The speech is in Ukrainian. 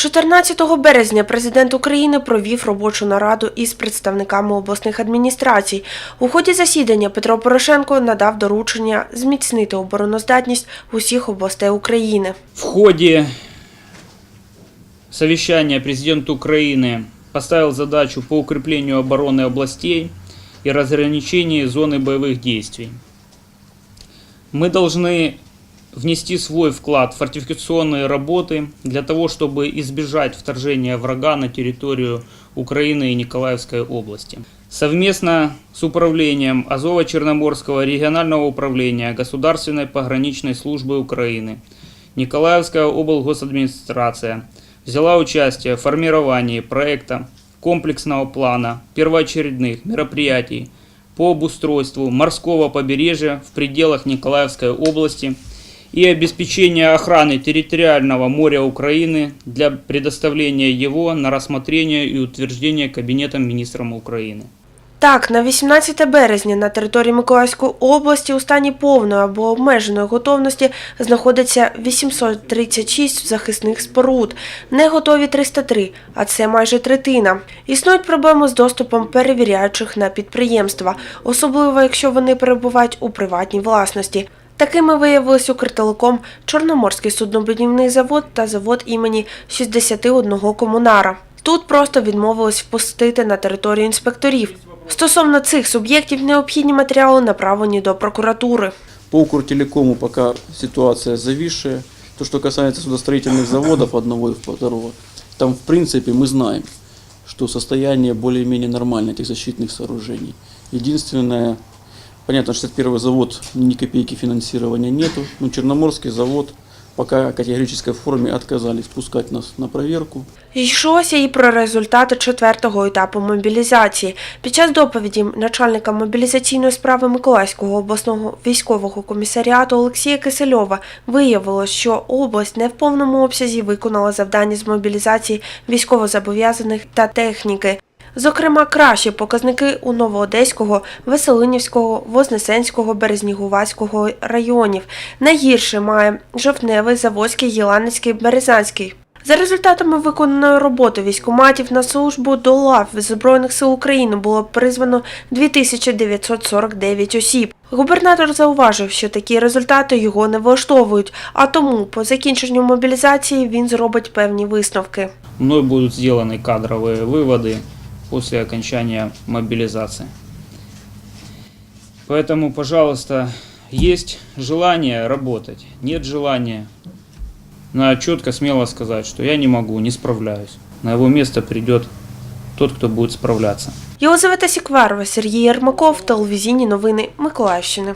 14 березня президент України провів робочу нараду із представниками обласних адміністрацій. У ході засідання Петро Порошенко надав доручення зміцнити обороноздатність усіх областей України. В ходе совещания президент Украины поставил задачу по укреплению обороны областей и разграничению зоны боевых действий. Мы должны внести свой вклад в фортификационные работы для того, чтобы избежать вторжения врага на территорию Украины и Николаевской области. Совместно с управлением Азово-Черноморского регионального управления Государственной пограничной службы Украины Николаевская облгосадминистрация взяла участие в формировании проекта комплексного плана первоочередных мероприятий по обустройству морского побережья в пределах Николаевской области и обеспечения охраны территориального моря Украины для предоставления его на рассмотрение и утверждение Кабинетом министром Украины. Так, на 18 березня на території Миколаївської області у стані повної або обмеженої готовності знаходиться 836 захисних споруд. Не готові 303, а це майже третина. Існують проблеми з доступом перевіряючих на підприємства, особливо якщо вони перебувають у приватній власності. Такими виявились Укртелеком, Чорноморський суднобудівний завод та завод імені 61 комунара. Тут просто відмовились впустити на територію інспекторів. Стосовно цих суб'єктів необхідні матеріали направлені до прокуратури. По Укртелекому пока ситуация зависшая. То, что касается судостроительных заводов одного и второго, там в принципе мы знаем, что состояние более-менее нормальное этих защитных сооружений. Единственное, понятно, 61 завод ни копейки финансирования нету, но Черноморский завод пока категорической форме отказались пускать нас на проверку. Йшлося і про результати четвертого етапу мобілізації. Під час доповіді начальника мобілізаційної справи Миколаївського обласного військового комісаріату Олексія Кисельова виявилось, що область не в повному обсязі виконала завдання з мобілізації військовозобов'язаних та техніки. Зокрема, кращі показники у Новоодеського, Веселинівського, Вознесенського, Березнігувацького районів. Найгірше має Жовтневий, Заводський, Єланецький, Березанський. За результатами виконаної роботи військоматів на службу до лав Збройних сил України було призвано 2949 осіб. Губернатор зауважив, що такі результати його не влаштовують, а тому по закінченню мобілізації він зробить певні висновки. Мной будут сделаны кадровые выводы после окончания мобилизации. Поэтому, пожалуйста, есть желание работать, нет желания. Надо четко, смело сказать, что я не могу, не справляюсь. На его место придет тот, кто будет справляться. Єлизавета Сікварова, Сергій Єрмаков, телевізійні новини Миколаївщини.